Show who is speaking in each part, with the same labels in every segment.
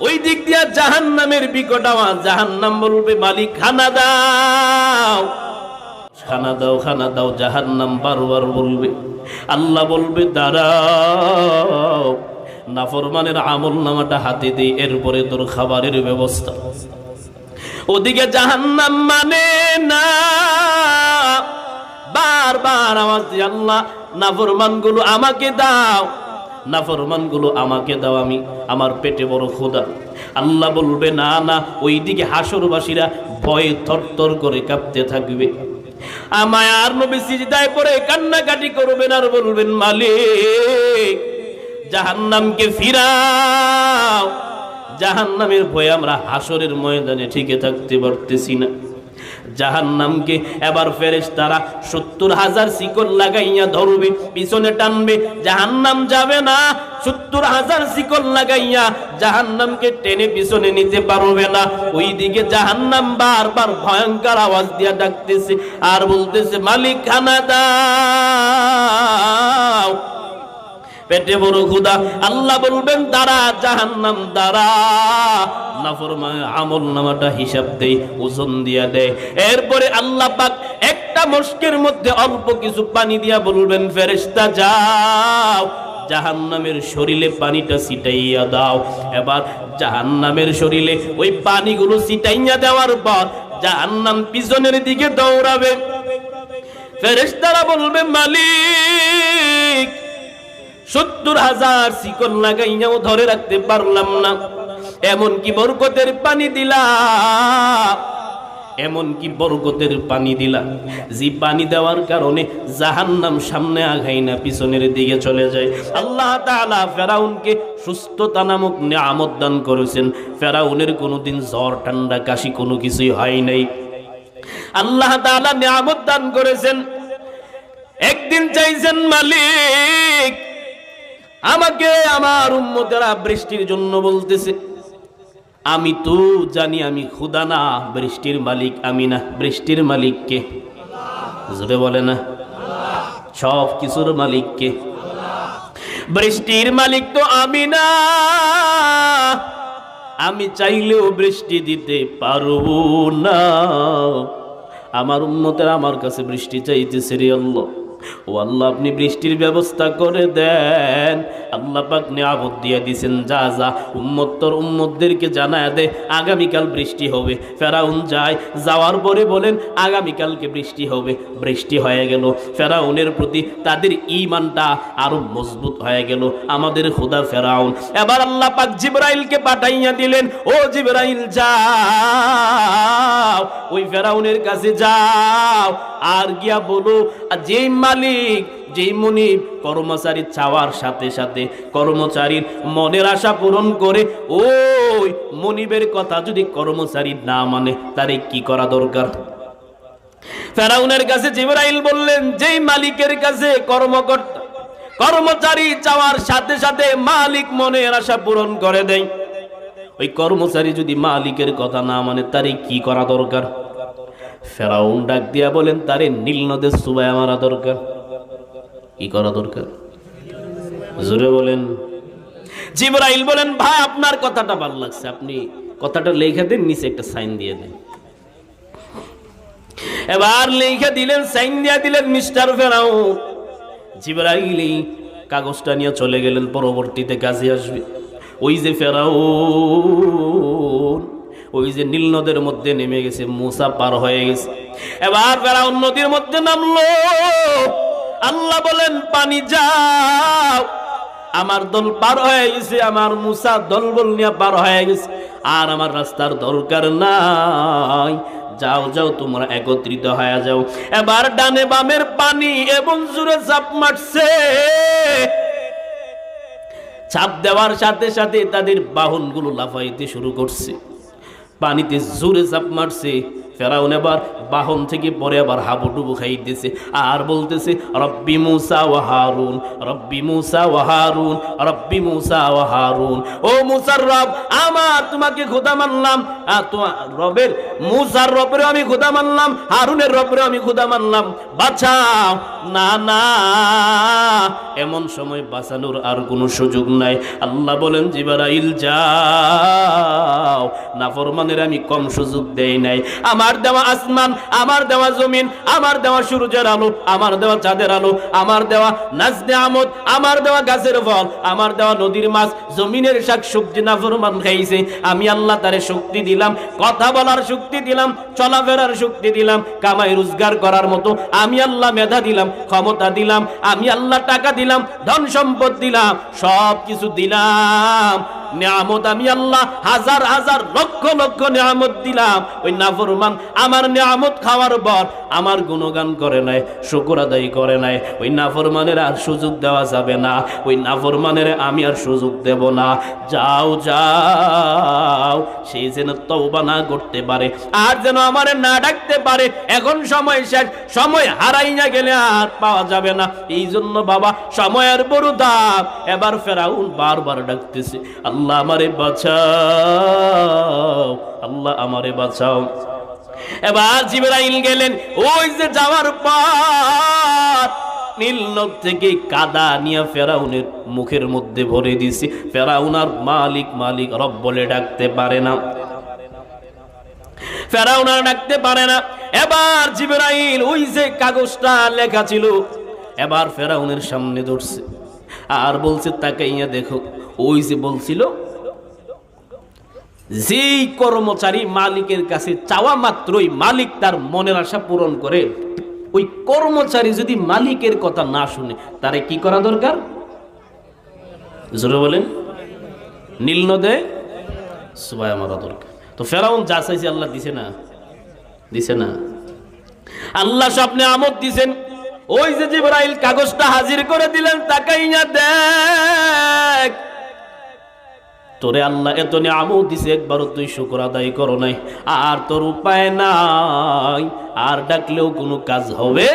Speaker 1: ওই দিক দিয়া জাহান নামের বিকট আওয়াজ। জাহান নাম বলবে, মালিক, খানা দাও। খানা দাও খানা দাও জাহান নাম বারবার বলবে। আল্লাহ বলবে, দাঁড়াও। নাফরমানের আমল নামাটা হাতে দিই এরপরে তোর খাবারের ব্যবস্থা। ওদিকে জাহান্নাম মানে না। বারবার আওয়াজ দিয়ে, আল্লাহ নাফরমানগুলো আমাকে দাও। নাফরমানগুলো আমাকে দাও আমি, আমার পেটে বড় খোদা আল্লাহ বলবে, না না, ওইদিকে হাসরবাসীরা ভয়ে থরথর করে কাঁপতে থাকবে। আমায় আর নবী সিজদায় পড়ে কান্নাকাটি করবেন আর বলবেন, মালিক, জাহান্নামকে ফিরাও। জাহান্নামের ভয়ে আমরা হাসরের ময়দানে ঠিকে থাকতে পারতেছি না। জাহান্নামকে। এবার ফেরেশ তারা সত্তর হাজার শিকল লাগাইয়া ধরবে, পিছনে টানবে, জাহান্নাম যাবে না। সত্তর হাজার শিকল লাগাইয়া জাহান্নামকে টেনে পিছনে নিতে পারবে না। ওই ওইদিকে জাহান্নাম বারবার ভয়ঙ্কর আওয়াজ দিয়া ডাকতেছে আর বলতেছে, মালিক, খানা দাও। পেটে বড় খুদা আল্লাহ বলবেন, দাঁড়া, জাহান্নাম, দাঁড়া। নাফরমা আমল নামাটা হিসাব দেই, ওজন দিয়া দেয় এরপরে আল্লাহ পাক একটা মস্কের মধ্যে অল্প কিছু পানি দিয়া বলবেন, ফেরেশতা, যাও, জাহান্নামের শরীরে পানিটা ছিটাইয়া দাও। এবার জাহান্নামের শরীরে ওই পানিগুলো ছিটাইয়া দেওয়ার পর জাহান্নাম পিছনের দিকে দৌড়াবে। ফেরেশতারা বলবে, মালিক সত্তর হাজার শিকল লাগাইয়াও ধরে রাখতে পারলাম না। এমন কি বরকতের পানি দিলা। এমন কি বরকতের পানি দিলা। যে পানি দেওয়ার কারণে জাহান্নাম সামনে আগাই না, পিছনের দিকে চলে যায়। আল্লাহ তাআলা ফেরাউনকে সুস্থতা নামক নিয়ামত দান করেছেন। ফেরাউনের কোনোদিন জ্বর, ঠান্ডা, কাশি কোনো কিছুই হয় নাই। আল্লাহ তাআলা নিয়ামত দান করেছেন। একদিন চাইছেন মালিক আমাকে আমার উম্মতেরা বৃষ্টির জন্য বলতেছে, আমি তো জানি আমি খুদা না, বৃষ্টির মালিক আমি না, বৃষ্টির মালিককে জোরে বলে না। সব কিছুর মালিককে বৃষ্টির মালিক তো আমি না। আমি চাইলেও বৃষ্টি দিতে পারব না। আমার উন্মতের আমার কাছে বৃষ্টি চাইতেছে রে আল্লাহ। ও আল্লাহ আপনি বৃষ্টির ব্যবস্থা করে দেন। আল্লাহ পাক নিয়ামত দিয়ে দিছেন, যা যা, উম্মত তোর উম্মতদেরকে জানায় দে, আগামীকাল বৃষ্টি হবে। ফেরাউন যায়, যাওয়ার পরে বলেন, আগামীকালকে বৃষ্টি হবে। বৃষ্টি হয়ে গেল। ফেরাউনের প্রতি তাদের ইমানটা আরও মজবুত হয়ে গেল। আমাদের খোদা ফেরাউন, এবার আল্লাহ পাক জিব্রাইলকে পাঠাইয়া দিলেন, ও জিব্রাইল, যাও। ওই ফেরাউনের কাছে যাও, আর গিয়া বলো যেই মালিক, যেই মনিব কর্মচারী চাওয়ার সাথে সাথে কর্মচারীর মনের আশা পূরণ করে, ওই মনিবের কথা যদি কর্মচারী না মানে তারে কি করা দরকার? ফেরাউনের কাছে জিবরাইল বললেন, যেই মালিকের কাছে কর্মকর্তা, কর্মচারী চাওয়ার সাথে সাথে মালিক মনের আশা পূরণ করে দেয়, ওই কর্মচারী যদি মালিকের কথা না মানে তারে কি করা দরকার? ফেরাউন ডাক দিয়া বলেন, তারে নীল নদের সুবায় মারা দরকার। কি করা দরকার? জোরে বলেন। জিবরাইল বলেন, ভাই, আপনার কথাটা ভালো লাগছে। আপনি কথাটা লেখা দেন, নিচে একটা সাইন দিয়ে দেন। এবার লেখা দিলেন, সাইন দিয়ে দিলেন মিস্টার ফেরাউন। জিবরাইল কাগজটা নিয়ে চলে গেলেন, পরবর্তীতে কাজে আসবে। ওই যে ফেরাউন ওই যে নীল নদের মধ্যে নেমে গেছে, মুসা পার হয়ে গেছে। এবার ফেরাউন নদীর মধ্যে নামলো। আল্লাহ বলেন, পানি যাও। আমার দল পার হয়ে গেছে, আমার মুসা দলবল নিয়ে পার হয়ে গেছে। আর আমার রাস্তার দরকার নাই। যাও যাও, তোমরা একত্রিত হয়ে যাও। এবার ডানে বামের পানি এবং জুড়ে চাপ মারছে। চাপ দেওয়ার সাথে সাথে তাদের বাহনগুলো লাফাইতে শুরু করছে। পানিতে জোরে চাপ মারছে। ফেরাউন এবার বাহন থেকে পরে আবার হাবুডুবু খাইতেছে আর বলতেছে, রব্বি মুসা ও হারুন, রব্বি মুসা ও হারুন, রব্বি মুসা ও হারুন। ও মুসার রব, আমার তোমাকে খোদা মানলাম রবের মুসার রবের আমি খোদা মানলাম, হারুনের রবের আমি খোদা মানলাম। বাঁচাও। না না, এমন সময় বাঁচানোর আর কোনো সুযোগ নাই। আল্লাহ বলেন, জিবারাইল, যাও। নাফরমানের আমি কম সুযোগ দেই নাই। আমার দেওয়া আসমান, আমার দেওয়া জমিন, আমার দেওয়া সূর্যের আলো, আমার দেওয়া চাঁদের আলো, আমার দেওয়া নাজদে আমদ, আমার দেওয়া গাছের ফল, আমার দেওয়া নদীর মাছ, জমিনের শাক সবজি নাফরমান খাইছে। আমি আল্লাহ তারে শক্তি দিলাম। কথা বলার শক্তি দিলাম, চলাফেরার শক্তি দিলাম, কামাই রোজগার করার মতো আমি আল্লাহ মেধা দিলাম, ক্ষমতা দিলাম, আমি আল্লাহ টাকা দিলাম, ধন সম্পদ দিলাম সব কিছু দিলাম। নিয়ামত আমি আল্লাহ হাজার হাজার লক্ষ লক্ষ নিয়ামত দিলাম। ওই নাফরমান আমার নিয়ামত খাওয়ার পর আমার গুণগান করে নাই, শুকুর আদায় করে নাই। ওই নাফরমানের আর সুযোগ দেওয়া যাবে না। ওই নাফরমানের আমি আর সুযোগ দেব না। যাও যাও সেই যেন তওবা না করতে পারে, আর যেন আমারে না ডাকতে পারে। এখন সময় শেষ, সময় হারাই না গেলে আর পাওয়া যাবে না। এই জন্য বাবা, সময়ের বড় দাম এবার ফেরাউন বারবার ডাকতেছে, আল্লাহ আমারে বাঁচাও, আল্লাহ আমারে বাঁচাও। এবার জিবরাইল গেলেন, ওই যে যাওয়ার পর নীল নদ থেকে কাদা নিয়ে ফেরাউনের মুখের মধ্যে ভরে দিছি। ফেরাউন আর মালিক মালিক রব বলে ডাকতে পারে না। ফেরাউন আর ডাকতে পারে না। এবার জিবরাইল, ওই যে কাগজটা লেখা ছিল, এবার ফেরাউনের সামনে ধরছে। আর বলছে তাকে ইয়া দেখো, ওই যে বলছিল, যেই কর্মচারী মালিকের কাছে চাওয়া মাত্রই মালিক তার মনের আশা পূরণ করে, ওই কর্মচারী যদি মালিকের কথা না শুনে, তারে কি করা দরকার? বলেন, নীল নদে সুবাই মারা দরকার। তো ফেরাউন যা চাইছে আল্লাহ দিছে না দিছে না। আল্লাহ স্বপ্নে আমদ দিছেন ওই যে জিবরাইল কাগজটা হাজির করে দিলেন তাকাইয়া দেখ। তোরে আল্লাহ এত নিয়ামত দিছে, একবারও তুই শুকর আদায় করো নাই। আর তোর উপায় নাই, আর ডাকলেও কোনো কাজ হবে?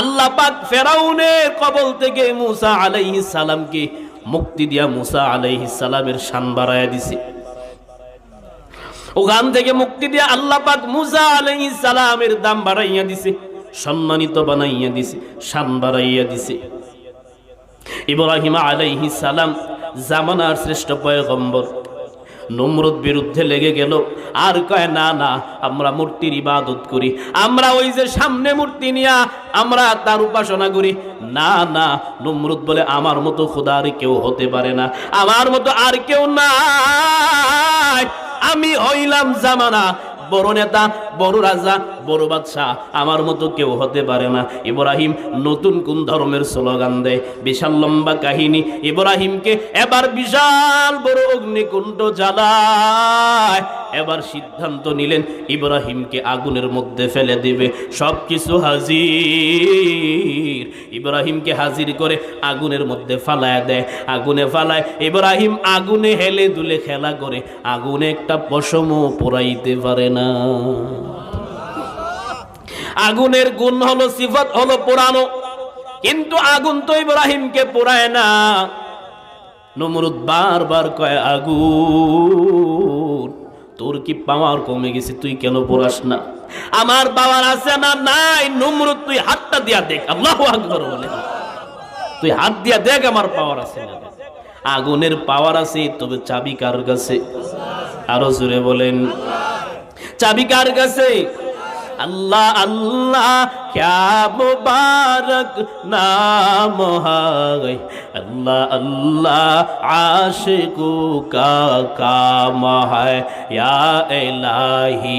Speaker 1: আল্লাহ পাক ফেরাউনের কবল থেকে মুসা আলাইহিস সালামকে মুক্তি দিয়া মুসা আলাইহিস সালামের শান বাড়ায়া দিছে। ওখান থেকে মুক্তি দিয়া আল্লাহ পাক মুসা আলাইহিস সালামের দাম বাড়াইয়া দিছে। সম্মানিত বানাইয়া দিছে, শান বাড়াইয়া দিছে। ইব্রাহিম আলাইহিস সালাম জামানার শ্রেষ্ঠ পয়গম্বর। নমরুদ বিরুদ্ধে লেগে গেল, আর কয়, না না, আমরা মূর্তির ইবাদত করি। আমরা ওই যে সামনে মূর্তি নিয়া আমরা তার উপাসনা করি। না না, নমরুদ বলে, আমার মতো খোদা আর কেউ হতে পারে না। আমার মতো আর কেউ নাই। আমি হইলাম জামানা, বড় নেতা বড় রাজা, বড় বাদশাহ, আমার মতো কেউ হতে পারে না। ইব্রাহিম নতুন কোন ধর্মের স্লোগান দেয়? বিশাল লম্বা কাহিনী। ইব্রাহিমকে এবার বিশাল বড় অগ্নিকুণ্ড জ্বালায়। এবার সিদ্ধান্ত নিলেন, ইব্রাহিমকে আগুনের মধ্যে ফেলে দিবে। সব কিছু হাজির। ইব্রাহিমকে হাজির করে আগুনের মধ্যে ফালায় দেয়। আগুনে ফালায়, ইব্রাহিম আগুনে হেলে দুলে খেলা করে। আগুনে একটা পশমও পোড়াইতে পারে না। আগুনের গুণ হলো সিফত, হলো পোড়ানো কিন্তু আগুন তো ইব্রাহিমকে পোড়ায় না। নমরুদ বারবার কয়, আগুন, তোর কি পাওয়ার কমে গেছে? তুই কেন পড়াস না? আমার পাওয়ার আছে না, নাই। নমরুদ, তুই হাতটা দিয়া দেখ। আল্লাহ আকবর বলে। তুই হাত দিয়া দেখ, আমার পাওয়ার আছে না। আগুনের পাওয়ার আছে, তবে চাবি কার কাছে? আরও জোরে বলেন। চাবি কার কাছে अल्लाह अल्लाह क्या मुबारक नाम है अल्लाह अल्लाह आशिकों का काम है या इलाही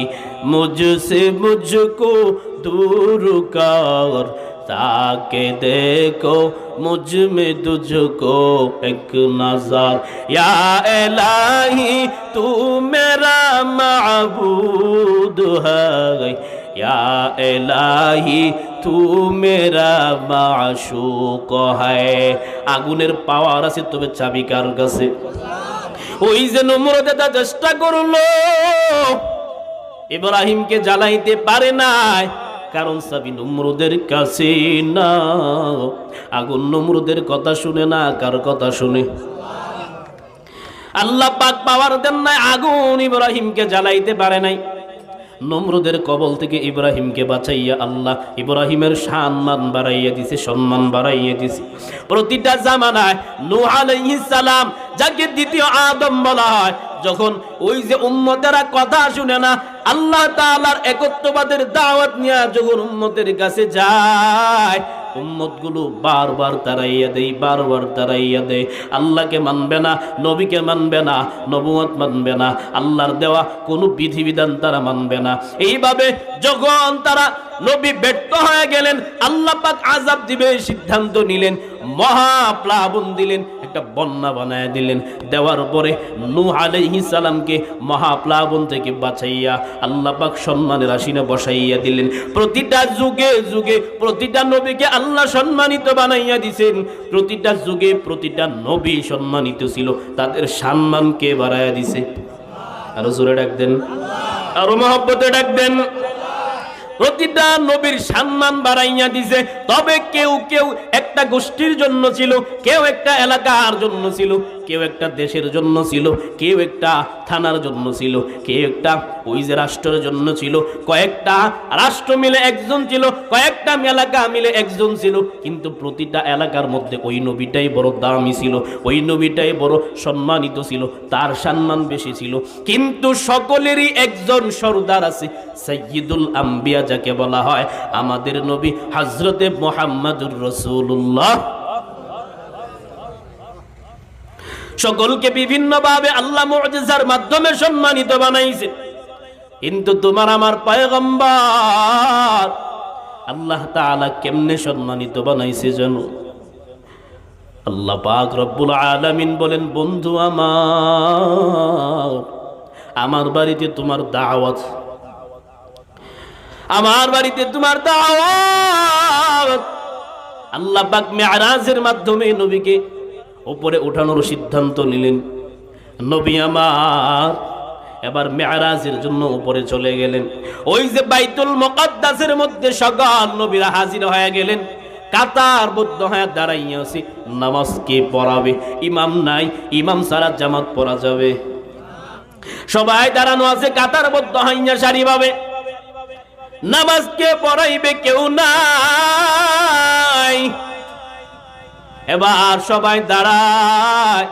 Speaker 1: मुझसे मुझको दूर कर ताके देखो मुझ में तुझको एक नजर या इलाही तू मेरा माबूद है या इलाही तू मेरा माशूक है আগুনের পাওয়ার আছে তবে চাবি কার কাছে ওই যে নমরদে তা চেষ্টা করলো ইব্রাহিমকে জ্বালাইতে পারে নাই কারণ সাবি নমরুদের কাছে না। আগুন নমরুদের কথা শুনে না, কার কথা শুনে? আল্লাহ পাক পাওয়ার দেন নাই, আগুন ইব্রাহিমকে জ্বালাইতে পারে নাই। নমরুদের কবল থেকে ইব্রাহিমকে বাঁচাইয়া আল্লাহ ইব্রাহিমের সম্মান বাড়াইয়া দিছে, সম্মান বাড়াইয়া দিছে। প্রতিটা জামানায় নূহ আলাইহিস সালাম, যাকে দ্বিতীয় আদম বলা হয় যখন ওই যে উম্মতেরা কথা শুনে না, আল্লাহ তাআলার একত্ববাদের দাওয়াত নিয়ে যখন উম্মতের কাছে যায় তারাইয়া তারাইয়া দেয়। আল্লাহকে মানবে না, নবীকে মানবে না মানবে না, আল্লাহর দেওয়া কোনো বিধিবিধান তারা মানবে না। এইভাবে যখন তারা নবী ব্যর্থ হয়ে গেলেন, আল্লাহ পাক আজাব দিবে, সিদ্ধান্ত নিলেন, মহাপ্লাবন দিলেন, একটা বন্যা বানায় দিলেন। দেওয়ার পরে নূহ আলাইহিস সালামকে মহাপ্লাবন থেকে বাঁচাইয়া আল্লাহ পাক সম্মানের আসিনে বসাইয়া দিলেন। প্রতিটা যুগে যুগে প্রতিটা নবীকে আল্লাহ সম্মানিত বানাইয়া দিছেন। প্রতিটা যুগে প্রতিটা নবী সম্মানিত ছিল। তাদের সম্মানকে বাড়াইয়া দিছে? আরও জোরে ডাক দেন। আরও মহব্বতে ডাক দেন। প্রতিটা নবীর সম্মান বাড়াইয়া দিছে। তবে কেউ কেউ একটা গোষ্ঠীর জন্য ছিল, কেউ একটা এলাকার জন্য ছিল। কেউ একটা দেশের জন্য ছিল, কেউ একটা থানার জন্য ছিল, কেউ একটা ওই যে রাষ্ট্রের জন্য ছিল, কয়েকটা রাষ্ট্র মিলে একজন ছিল, কয়েকটা এলাকা মিলে একজন ছিল, কিন্তু প্রতিটা এলাকার মধ্যে ওই নবীটাই বড় দামি ছিল, ওই নবীটাই বড় সম্মানিত ছিল, তার সম্মান বেশি ছিল। কিন্তু সকলেরই একজন সর্দার আছে সৈয়দুল আম্বিয়া যাকে বলা হয়। আমাদের নবী হজরতে মোহাম্মদুর রসুল্লাহ সকলকে বিভিন্নভাবে আল্লাহ মুজিজার মাধ্যমে সম্মানিত বানাইছে কিন্তু তোমার আমার পয়গম্বর আল্লাহ তাআলা কেমনে সম্মানিত বানাইছে জানো? আল্লাহ পাক রব্বুল আলামিন বলেন, বন্ধু আমার আমার বাড়িতে তোমার দাওয়াত, আমার বাড়িতে তোমার দাওয়াত। আল্লাহ পাক মেয়ারাজের মাধ্যমে নবীকে উপরে ওঠানোর সিদ্ধান্ত নিলেন। নবী আমার, এবার মেয়ারাজের জন্য উপরে চলে গেলেন। ওই যে বাইতুল মোকাদ্দাসের মধ্যে সকল নবীরা হাজির হয়ে গেলেন। কাতার বদ্ধ হয়ে দাঁড়াইয়াছি নামাজ কে পড়াবে? ইমাম নাই, ইমাম সারা জামাত পড়া যাবে। সবাই দাঁড়ানো আছে, কাতার বদ্ধ হাইয়া সারি পাবে নামাজ কে পড়াইবে কেউ নাই। এবার সবাই দাঁড়ায়।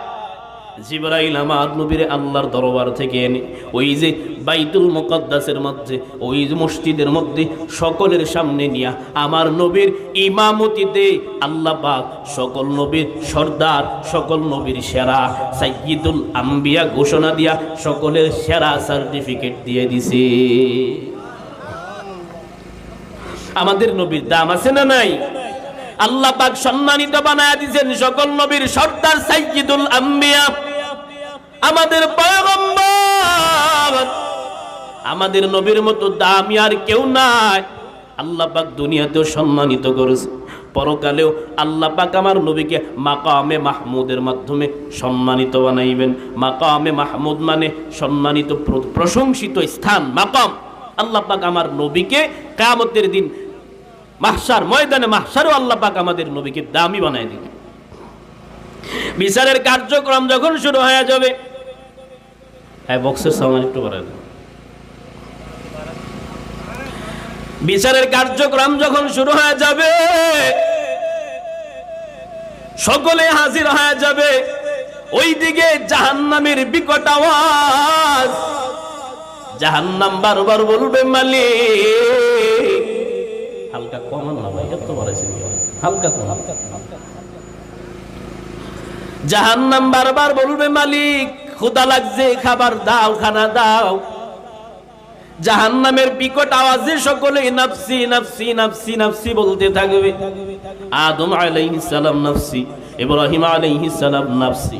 Speaker 1: জিবরাইল আমার নবীর আল্লাহর দরবার থেকে এনে ওই যে বাইতুল মুকদ্দাসের মধ্যে, ওই মসজিদের মধ্যে সকলের সামনে নিয়া আমার নবীর ইমামতিতে আল্লাহ পাক সকল নবীর সর্দার, সকল নবীর সেরা, সাইয়্যিদুল আম্বিয়া ঘোষণা দিয়া সকলের সেরা সার্টিফিকেট দিয়ে দিছে। আমাদের নবীর দাম আছে না নাই? আল্লাহ পাক সম্মানিত বানায় দিয়েছেন সকল নবীর সর্দার সাইয়্যিদুল আম্বিয়া। আমাদের পয়গম্বর। আমাদের নবীর মতো দামি আর কেউ নাই। আল্লাহ পাক দুনিয়াতেও সম্মানিত করেছে। পরকালেও আল্লাহ পাক আমার নবীকে মাকামে মাহমুদের মাধ্যমে সম্মানিত বানাইবেন। মাকামে মাহমুদ মানে সম্মানিত প্রশংসিত স্থান, মাকাম। আল্লাহ পাক আমার নবীকে কামতের দিন মাহসার ময়দানে মাহসারও আল্লাহ পাক আমাদের নবীকে দামি বানায় দিবে। বিচারের কার্যক্রম যখন শুরু হয়ে যাবে হ্যাঁ বক্সের সামান একটু করে দেন। বিচারের কার্যক্রম যখন শুরু হয়ে যাবে, সকলে হাজির হয়ে যাবে ওই দিকে জাহান্নামের বিকট আওয়াজ। জাহান্নাম বারবার বলবে, মালিক। হালকা কমান না ভাই, এত বাড়াইছেন? হালকা কম জাহান্নাম বারবার বলবে, মালিক ক্ষুদা লাগছে, খাবার দাও, খানা দাও। জাহান্নামের বিকট আওয়াজে সকলে নাফসি নাফসি নাফসি নাফসি বলতে থাকবে। আদম আলাইহিস সালাম নাফসি, ইব্রাহিম আলাইহিস সালাম নাফসি।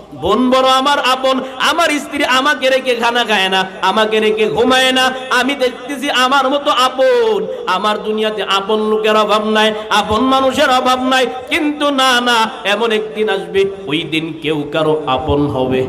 Speaker 1: বোন বড় আমার আপন, আমার স্ত্রী আমাকে রেখে খানা খায় না, আমাকে রেখে ঘুমায় না। আমি দেখতেছি আমার মতো আপন। আমার দুনিয়াতে আপন লোকের অভাব নাই, আপন মানুষের অভাব নাই। কিন্তু না না, এমন একদিন আসবে, ওই দিন কেউ কারও আপন হবে।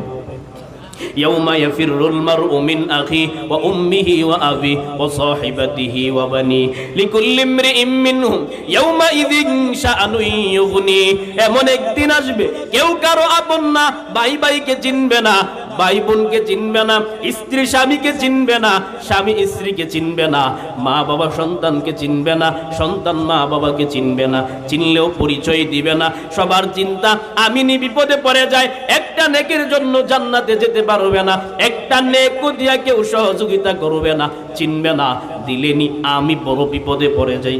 Speaker 1: ইয়াউমা ইয়াফিরুল মারউ মিন আখি ওয়া উম্মিহি ওয়া আবি ওয়া সাহিবাতিহি ওয়া বানি লিকুল্লি ইমরিইম মিনহুম ইয়াউমা ইযিন শাআনু ইউগনি এমন একদিন আসবে, কেউ কারও আপন না ভাই ভাইকে চিনবে না। ভাই বোনকে চিনবে না, স্ত্রী স্বামীকে চিনবে না, স্বামী স্ত্রীকে চিনবে না মা বাবা সন্তানকে চিনবে না, সন্তান মা বাবাকে চিনবে না, চিনলেও পরিচয় দিবে না। সবার চিন্তা আমি নি বিপদে পড়ে যায়, একটা নেকের জন্য জান্নাতে যেতে পারবে না, একটা নেকও দিয়া কেউ সহযোগিতা করবে না, চিনবে না, দিলেনি, আমি বড় বিপদে পড়ে যাই।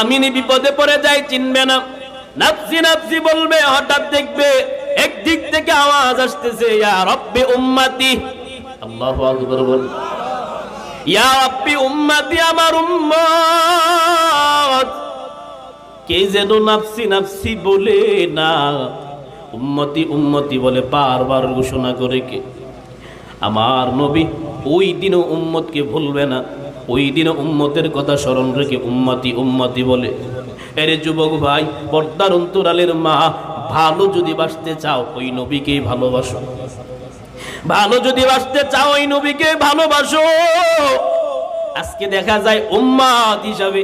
Speaker 1: আমি নি বিপদে পড়ে যাই চিনবে না। নাফসি নাফসি বলবে, হঠাৎ দেখবে একদিক থেকে আওয়াজ আসতেছে, ইয়া রব্বি উম্মতি। আল্লাহু আকবার বল। ইয়া রব্বি উম্মতি, আমার উম্মত। কে যেন নাফসি নাফসি বলে না, উম্মতি উম্মতি বলে বারবার ঘোষণা করে কে? আমার নবী ওই দিনও উম্মতকে ভুলবে না, ওই দিনও উম্মতের কথা স্মরণ রেখে উম্মতি উম্মতি বলে। এরে যুবক ভাই, পর্দার অন্তরালের মা ভালো যদি বাসতে চাও, ওই নবীকেই ভালোবাসো। ভালো যদি বাসতে চাও, ওই নবীকে ভালোবাসো। আজকে দেখা যায় উম্মাদ হিসাবে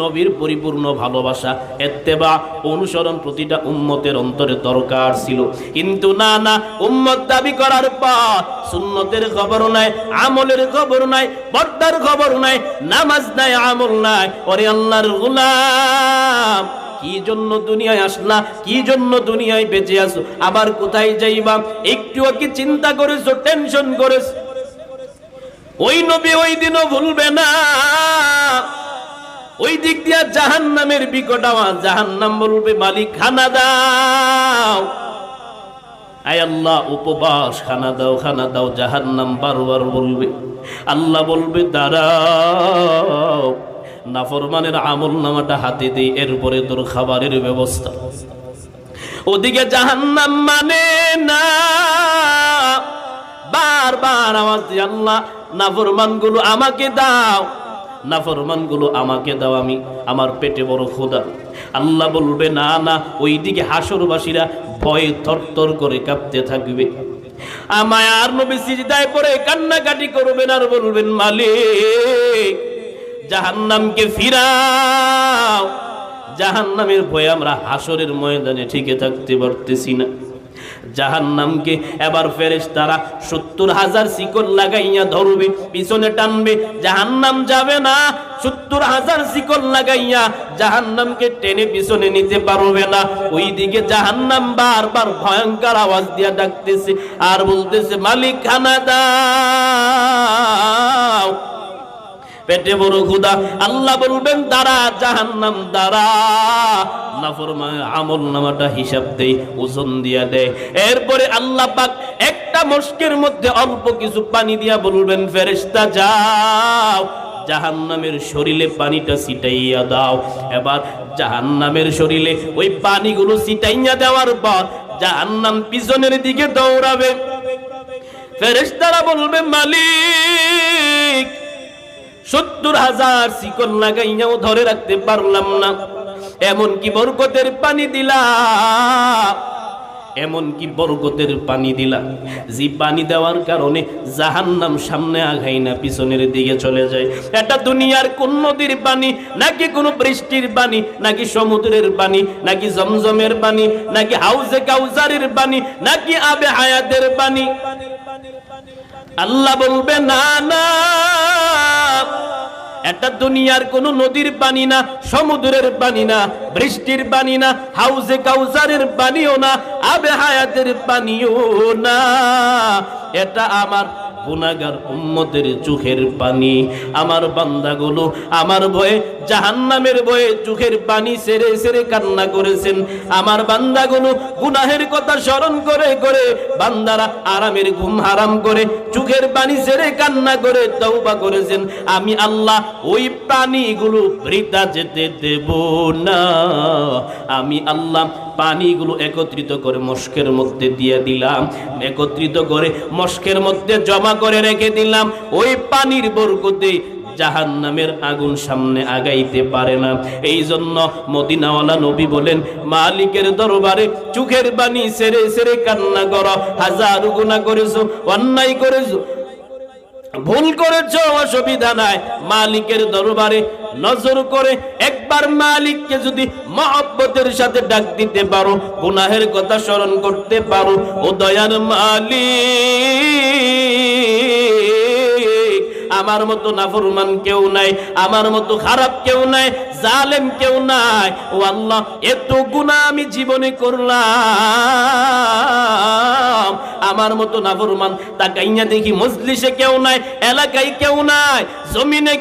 Speaker 1: নবীর পরিপূর্ণ ভালোবাসা, এত্তেবা অনুসরণ প্রতিটা উম্মতের অন্তরে দরকার ছিল। কিন্তু না না, উম্মত দাবি করার পর সুন্নতের খবর নাই, আমলের খবর নাই, পর্দার খবর নাই, নামাজ নাই, আমল নাই, ওরে আল্লাহর গুলাম। কি জন্য দুনিয়ায় আসলা? কি জন্য দুনিয়ায় বেঁচে আসো আবার কোথায় যাইবা? একটুও কি চিন্তা করেছ? টেনশন করেছ? ওই নবী ওই দিনও ভুলবে না। ওই দিক দিয়া জাহান নামের বিকট আওয়াজ। জাহান নাম বলবে মালিক খানা দাও। আয় আল্লাহ, উপবাস, খানা দাও খানা দাও। জাহান নাম বারবার বলবে। আল্লাহ বলবে, দাঁড়াও। নাফরমানের আমল নামাটা হাতে দেই এরপরে তোর খাবারের ব্যবস্থা। ওদিকে জাহান্নাম মানে না। বারবার আওয়াজ দিয়ে আল্লাহ নাফরমানগুলো আমাকে দাও। নাফরমানগুলো আমাকে দাও আমি, আমার পেটে বড় খোদা আল্লাহ বলবে, না না, ওইদিকে হাসরবাসীরা ভয়ে থরথর করে কাঁপতে থাকবে। আমায় আর নবী সিজদায় পড়ে কান্নাকাটি করবেন আর বলবেন, মালিক জাহান্নামকে ফিরাও। জাহান্নামের ভয়ে আমরা হাসরের ময়দানে ঠিকে থাকতে পারতেছি না। জাহান্নামকে এবার ফেরেশ তারা সত্তর হাজার শিকল লাগাইয়া ধরবে, পিছনে টানবে, জাহান্নাম যাবে না। সত্তর হাজার শিকল লাগাইয়া জাহান্নামকে টেনে পিছনে নিতে পারবে না। ওইদিকে জাহান্নাম বারবার ভয়ঙ্কর আওয়াজ দিয়া ডাকতেছে আর বলতেছে, মালিক খানা দাও পেটে বড় খুদা আল্লাহ বলবেন, দাঁড়া, জাহান্নাম, দাঁড়া। নাফরমা আমল নামাটা হিসাব দেই, ওজন দিয়া দেয় এরপরে আল্লাহ পাক একটা মস্কের মধ্যে অল্প কিছু পানি দিয়া বলবেন, ফেরেশতা, যাও, জাহান্নামের শরীরে পানিটা ছিটাইয়া দাও। এবার জাহান্নামের শরীরে ওই পানিগুলো ছিটাইয়া দেওয়ার পর জাহান্নাম পিছনের দিকে দৌড়াবে। ফেরেশতারা বলবে, মালিক সত্তর হাজার শিকল লাগাইয়াও ধরে রাখতে পারলাম না। এমন কি বরকতের পানি দিলা। এমন কি বরকতের পানি দিলা। যে পানি দেওয়ার কারণে জাহান্নাম সামনে আঘাই না, পিছনের দিকে চলে যায়। এটা দুনিয়ার কোন নদীর পানি, নাকি কোনো বৃষ্টির পানি, নাকি সমুদ্রের পানি, নাকি জমজমের পানি, নাকি হাউজে কাউজারের পানি, নাকি আবে হায়াতের পানি? আল্লাহ বলবে, না না, এটা দুনিয়ার কোন নদীর পানি না, সমুদ্রের পানি না, বৃষ্টির পানি না, হাউজে কাউজারের পানিও না, আবে হায়াতের পানিও না। এটা আমার গুনাগার উম্মতের চোখের পানি। আমার বান্দাগুলো আমার ভয়ে, জাহান্নামের ভয়ে চোখের পানি সেরে সেরে কান্না করেছেন। আমার বান্দাগুলো গুনাহের কথা স্মরণ করে করে বান্দারা আরামের ঘুম হারাম করে চোখের পানি সেরে কান্না করে তওবা করেছেন। আমি আল্লাহ ওই প্রাণীগুলো বৃথা যেতে দেব না। আমি আল্লাহ পানিগুলো একত্রিত করে মস্কের মধ্যে দিয়ে দিলাম। একত্রিত করে মস্কের মধ্যে জমা করে রেখে দিলাম। ওই পানির বরকতে জাহান নামের আগুন সামনে আগাইতে পারে না। এই জন্য মদিনাওয়ালা নবী বলেন, মালিকের দরবারে চোখের বাণী সেরে সেরে কান্না কর। হাজার গুণা করেছ, অন্যায় করেছ, ভুল করেছ, অসুবিধা নাই। মালিকের দরবারে নজর করে একবার মালিককে যদি মহব্বতের সাথে ডাক দিতে পারো, গুনাহের কথা স্মরণ করতে পারো, ও দয়ার মালিক। আমার মতো নাফরমান কেউ নাই, আমার মতো খারাপ কেউ নাই, জালেম কেউ নাই। ও আল্লাহ, এত গুনাহ আমি জীবনে করলাম। আমার মতো নাফরমান তাকাইয়া দেখি মজলিসে কেউ নাই, এলাকায় কেউ নাই, জমিনে